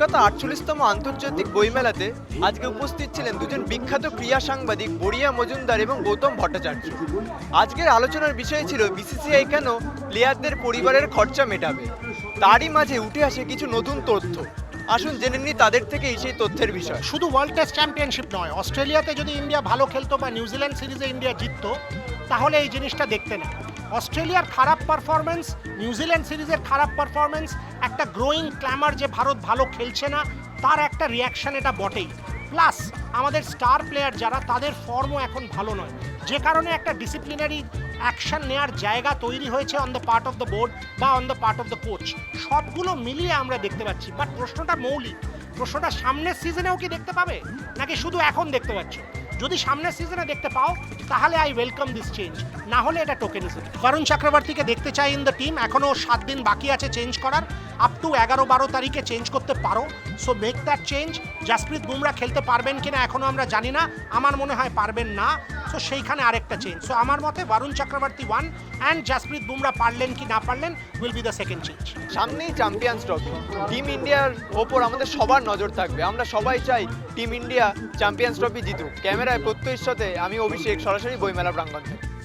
কলকাতা আটচল্লিশতম আন্তর্জাতিক বইমেলাতে আজকে উপস্থিত ছিলেন দুজন বিখ্যাত ক্রীড়া সাংবাদিক বড়িয়া মজুমদার এবং গৌতম ভট্টাচার্য। আজকের আলোচনার বিষয় ছিল বিসিসিআই কেন প্লেয়ারদের পরিবারের খরচা মেটাবে? তারই মাঝে উঠে আসে কিছু নতুন তথ্য। আসুন জেনে নিই তাদের থেকেই সেই তথ্যের বিষয়। শুধু ওয়ার্ল্ড টেস্ট চ্যাম্পিয়নশিপ নয়, অস্ট্রেলিয়াতে যদি ইন্ডিয়া ভালো খেলতো বা নিউজিল্যান্ড সিরিজে ইন্ডিয়া জিততো, তাহলে এই জিনিসটা দেখতে না অস্ট্রেলিয়ার খারাপ পারফরমেন্স নিউজিল্যান্ড সিরিজের খারাপ পারফরমেন্স একটা গ্রোয়িং ক্ল্যামার যে ভারত ভালো খেলছে না, তার একটা রিয়াকশন এটা বটেই। প্লাস আমাদের স্টার প্লেয়ার যারা, তাদের ফর্মও এখন ভালো নয়। যে কারণে একটা ডিসিপ্লিনারি অ্যাকশন নেওয়ার জায়গা তৈরি হয়েছে on the part of the board বা on the part of the coach সবগুলো মিলিয়ে আমরা দেখতে পাচ্ছি। বাট প্রশ্নটা মৌলিক। প্রশ্নটা সামনের সিজনেও কি দেখতে পাবে? নাকি শুধু এখন দেখতে পাচ্ছ? যদি সামনের সিজনে দেখতে পাও, তাহলে আই ওয়েলকাম দিস চেঞ্জ না হলে এটা টোকেনিজম বরুণ চক্রবর্তীকে দেখতে চাই ইন দ্য টিম এখনও সাত দিন বাকি আছে চেঞ্জ করার। আপ টু এগারো বারো তারিখে চেঞ্জ করতে পারো। So make that change Jasprit Bumrah খেলতে পারবেন কিনা এখনও আমরা জানি না। আমার মনে হয় পারবেন না। সো সেইখানে আরেকটা চেঞ্জ সো আমার মতে বারুণ চক্রবর্তী ওয়ান অ্যান্ড জাসপ্রীত বুমরা পারলেন কি না পারলেন will be the second change সামনেই চ্যাম্পিয়ন্স ট্রফি টিম ইন্ডিয়ার ওপর আমাদের সবার নজর থাকবে। আমরা সবাই চাই টিম ইন্ডিয়া চ্যাম্পিয়ন্স ট্রফি জিতুক। ক্যামেরায় প্রত্যয়ের সাথে আমি অভিষেক, সরাসরি বইমেলা প্রাঙ্গণ থেকে।